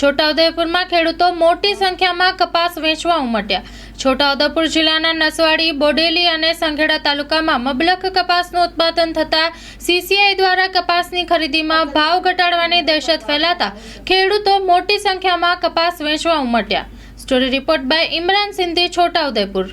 છોટાઉદેપુરમાં ખેડૂતો મોટી સંખ્યામાં કપાસ વેચવા ઉમટ્યા. છોટાઉદેપુર જિલ્લાના નસવાડી બોડેલી અને સંખેડા તાલુકામાં મબલખ કપાસનું ઉત્પાદન થતાં સીસીઆઈ દ્વારા કપાસની ખરીદીમાં ભાવ ઘટાડવાની દહેશત ફેલાતા ખેડૂતો મોટી સંખ્યામાં કપાસ વેચવા ઉમટ્યા. Story report by Imran Sindhi Chhotaudepur.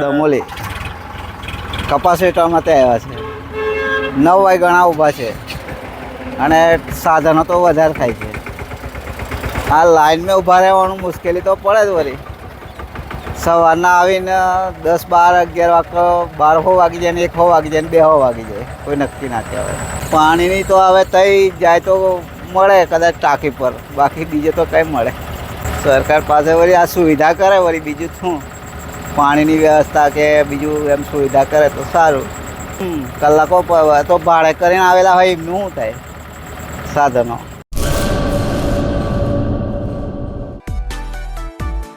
Damoli. કપાસ વેચવા માટે આવ્યા છે. નવ વાય ગણા ઊભા છે. અને સાધનો તો વધારે થાય છે. આ લાઈનમાં ઊભા રહેવાનું મુશ્કેલી તો પડે જ વળી. સવારના આવીને દસ બાર અગિયાર વાગ બાર હો વાગી જાય ને એક હો વાગી જાય ને બે હો વાગી જાય. કોઈ નક્કી ના કહેવાય પાણીની તો હવે તઈ જાય તો મળે કદાચ ટાંકી પર. બાકી બીજે તો કંઈ મળે. સરકાર પાસે વળી આ સુવિધા કરે વળી બીજું શું? પાણીની વ્યવસ્થા કે બીજું એમ સુવિધા કરે તો સારું. કલાકો તો ભાડે કરીને આવેલા હોય એમનું શું થાય? સાધનો.